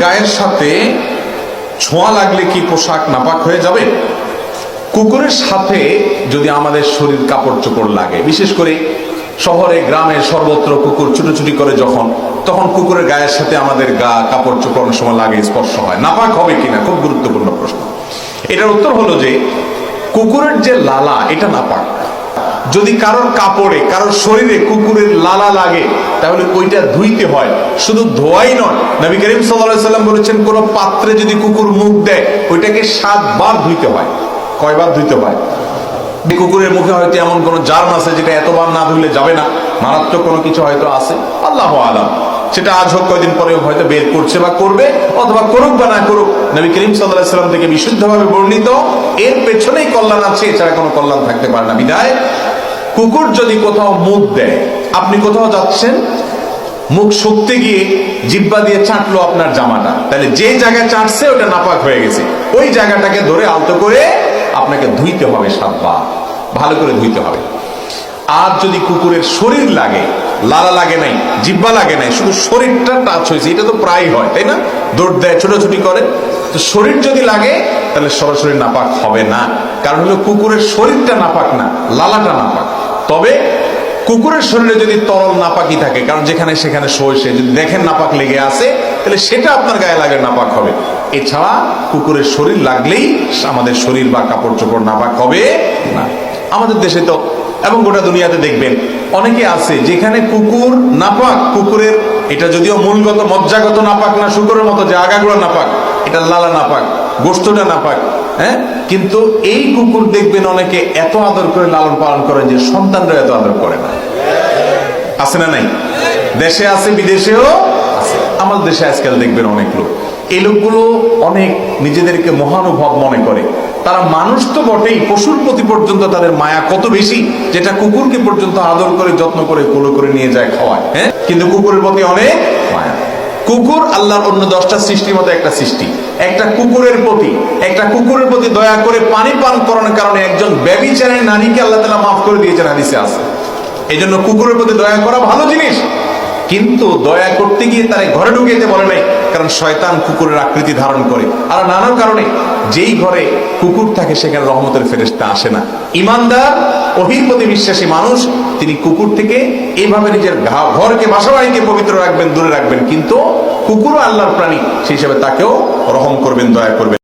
গায়ের সাথে ছোঁয়া লাগলে কি পোশাক নাপাক হয়ে যাবে? কুকুরের সাথে যদি আমাদের শরীর কাপড় চোপড় লাগে, বিশেষ করে শহরে, গ্রামে সর্বত্র কুকুর ছুটোছুটি করে যখন, তখন কুকুরের গায়ের সাথে আমাদের গা কাপড় চোপড় অনেক সময় লাগে, স্পর্শ হয়। নাপাক হবে কিনা? খুব গুরুত্বপূর্ণ প্রশ্ন। এটার উত্তর হলো যে, কুকুরের যে লালা, এটা নাপাক। যদি কারোর কাপড়ে, কারোর শরীরে কুকুরের লালা লাগে, তাহলে ওইটা ধুইতে হয়। শুধু ধোয়াই নয়, নবী করিম সাল্লাম বলেছেন, কোন পাত্রে যদি কুকুর মুখ দেয়, ওইটাকে সাতবার ধুইতে হয়, কয়বার ধুইতে হয়। কুকুরের মুখে হয়তো এমন কোন জার্ম আছে যেটা এতবার না ধুইলে যাবে না, মারাত্মক কোনো কিছু হয়তো আছে, আল্লাহ আলাম। সেটা আজ হোক, কয়দিন পরে হয়তো বের করছে বা করবে, অথবা করুক বা না করুক, নবী করিম সাল্লাহ থেকে বিশুদ্ধভাবে বর্ণিত, এর পেছনেই কল্যাণ আছে, এছাড়া কোনো কল্যাণ থাকতে পারে না। বিদায়। কুকুর যদি কোথাও মুখ দেয়, আপনি কোথাও যাচ্ছেন? মুখ শুকতে গিয়ে জিব্বা দিয়ে চাটলো আপনার জামাটা। তাহলে যে জায়গায় চাটছে, ওটা নাপাক হয়ে গেছে। ওই জায়গাটাকে ধরে আলতো করে আপনাকে ধুইতে হবে সাতবার। ভালো করে ধুইতে হবে। আর যদি কুকুরের শরীর লাগে, লালা লাগে নাই, জিব্বা লাগে নাই, শুধু শরীরটা টাচ হয়েছে, এটা তো প্রায় হয়, তাই না? দৌড় দেয়, ছোটাছুটি করে। তো শরীর যদি লাগে, তাহলে সরাসরি নাপাক হবে না। কারণ হলো কুকুরের শরীরটা নাপাক না, লালাটা নাপাক। তবে কুকুরের শরীরে যদি তরল নাপাকি থাকে, কারণ যেখানে সেখানে সইসে যদি দেখেন নাপাক লেগে আছে, তাহলে সেটা আপনার গায়ে লাগে নাপাক হবে। এছাড়া কুকুরের শরীর লাগলেই আমাদের শরীর বা কাপড় চোপড় নাপাক হবে না। আমাদের দেশে তো, এবং গোটা দুনিয়াতে দেখবেন, অনেকে আছে যেখানে কুকুর নাপাক, কুকুরের, এটা যদিও মূলগত, মজ্জাগত নাপাক না, শুকুরের মতো যে নাপাক, এটা লালা নাপাক গোস্তটা নাপাক হ্যাঁ? কিন্তু এই কুকুর দেখবেন অনেকে এত আদর করে লালন পালন করেন যে সন্তানরা এত আদর করে না। আছে না নাই? দেশে আছে, বিদেশেও আছে। আমাদের দেশে আজকাল দেখবেন অনেক লোক। এই লোকগুলো অনেক নিজেদেরকে মহানুভব মনে করে। তারা মানুষ তো বটেই, পশুর প্রতি পর্যন্ত তাদের মায়া কত বেশি, যেটা কুকুরকে পর্যন্ত আদর করে, যত্ন করে, কোলো করে নিয়ে যায়, খাওয়ায়। হ্যাঁ? কিন্তু কুকুরের প্রতি অনেক কুকুর আল্লাহর অন্য দশটা সৃষ্টির মতো একটা সৃষ্টি। একটা কুকুরের প্রতি, একটা কুকুরের প্রতি দয়া করে পানি পান করানোর কারণে একজন ব্যবিচারের নারীকে আল্লাহ তালা মাফ করে দিয়েছেন হাদিসে আছে। এই জন্য কুকুরের প্রতি দয়া করা ভালো জিনিস। কিন্তু দয়া করতে গিয়ে তারা ঘরে ঢুকে যেতে বলে নাই। কারণ শয়তান কুকুরের আকৃতি ধারণ করে। আর নানা কারণে যেই ঘরে কুকুর থাকে, সেখানে রহমতের ফেরেস্তা আসে না। ইমানদার, অহির প্রতি বিশ্বাসী মানুষ, তিনি কুকুর থেকে এইভাবে নিজের ঘরকে, বাসাবাড়িকে পবিত্র রাখবেন, দূরে রাখবেন। কিন্তু কুকুরও আল্লাহর প্রাণী, সেই হিসেবে তাকেও রহম করবেন, দয়া করবেন।